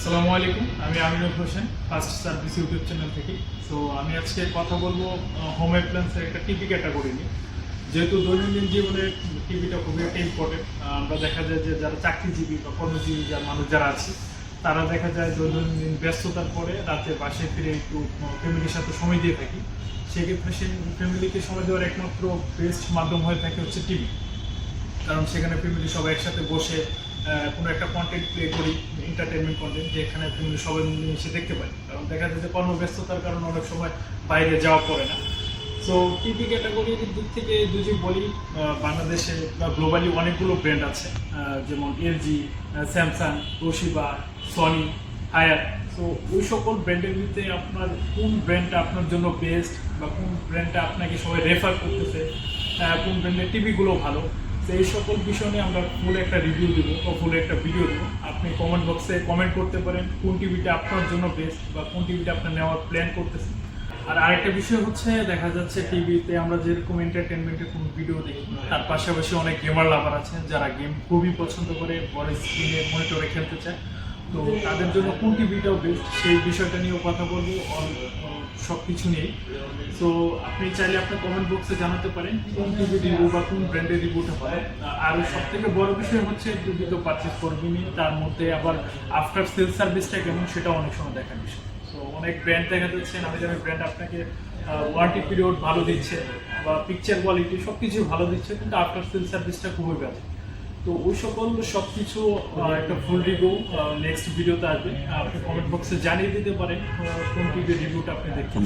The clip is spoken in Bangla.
আসসালামু আলাইকুম, আমি Aminul Hossain first service YouTube channel থেকে। সো আমি আজকে কথা বলব হোম অ্যাপ্লায়েন্সের একটা টিভি ক্যাটাগরি নিয়ে। যেহেতু দৈনন্দিন জীবনে টিভিটা খুবই একটা ইম্পর্টেন্ট আমরা দেখা যায় যে যারা চাকরিজীবী বা কর্মজীবী যারা মানুষ যারা আছে, তারা দেখা যায় দৈনন্দিন ব্যস্ততার পরে রাতে বাসে ফিরে একটু ফ্যামিলির সাথে সময় দিয়ে থাকি। সেক্ষেত্রে সে ফ্যামিলিকে সময় দেওয়ার একমাত্র বেস্ট মাধ্যম হয়ে থাকে হচ্ছে টিভি কারণ সেখানে ফ্যামিলি সবাই একসাথে বসে কোনো একটা কন্টেন্ট প্লে করি এন্টারটেনমেন্ট কন্টেন্ট যেখানে ফ্যামিলি সবাই মিলে এসে দেখতে পারি। কারণ দেখা যায় যে কর্মব্যস্ততার কারণে অনেক সময় বাইরে যাওয়া পড়ে না। সো টিভি ক্যাটাগরির দিক থেকে যদি বলি বাংলাদেশে বা গ্লোবালি অনেকগুলো ব্র্যান্ড আছে। যেমন LG Samsung Toshiba Sony Haier তো ওই সকল ব্র্যান্ডের ভিতরে আপনার কোন ব্র্যান্ডটা আপনার জন্য বেস্ট বা কোন ব্র্যান্ডটা আপনাকে সবাই রেফার করতেছে কোন ব্র্যান্ডের টিভিগুলো ভালো তো এই সকল বিষয় নিয়ে আমরা ফুল একটা রিভিউ দেবো বা ফুল একটা ভিডিও দেবো, আপনি কমেন্ট বক্সে কমেন্ট করতে পারেন, কোন টিভিটা আপনার জন্য বেস্ট বা কোন টিভিটা আপনার নেওয়ার প্ল্যান করতেছেন। আর আরেকটা বিষয় হচ্ছে, দেখা যাচ্ছে টিভিতে আমরা যেরকম এন্টারটেনমেন্টের কোনো ভিডিও দেখি, তার পাশাপাশি অনেক গেমার লাভার আছে যারা গেম খুবই পছন্দ করে, বড় স্ক্রিনে মনিটরে খেলতে চায়। তো তাদের জন্য কোন টিভিটাও বেস্ট সেই বিষয়টা নিয়েও কথা বলব সব কিছু নিয়েই। তো আপনি চাইলে আপনার কমেন্ট বক্সে জানাতে পারেন কোন টিভি রিভিউ বা কোন ব্র্যান্ডের রিভিউটা ভালো। আর সব থেকে বড় বিষয় হচ্ছে যদি তো পারচেস করবেনই তার মধ্যে আবার আফটার সেল সার্ভিসটা কেমন সেটা অনেক সময় দেখার বিষয়। তো অনেক ব্র্যান্ড দেখা যাচ্ছে নামি দামি ব্র্যান্ড আপনাকে ওয়ারেন্টি পিরিয়ড ভালো দিচ্ছে, বা পিকচার কোয়ালিটি সব কিছু ভালো দিচ্ছে, কিন্তু আফটার সেল সার্ভিসটা খুবই বাজে তো ওই সকল সব কিছু একটা ফুল রিভিউ নেক্সট ভিডিওতে আসবে। আপনি কমেন্ট বক্সে জানিয়ে দিতে পারেন কোন টিভির রিভিউটা আপনি দেখতে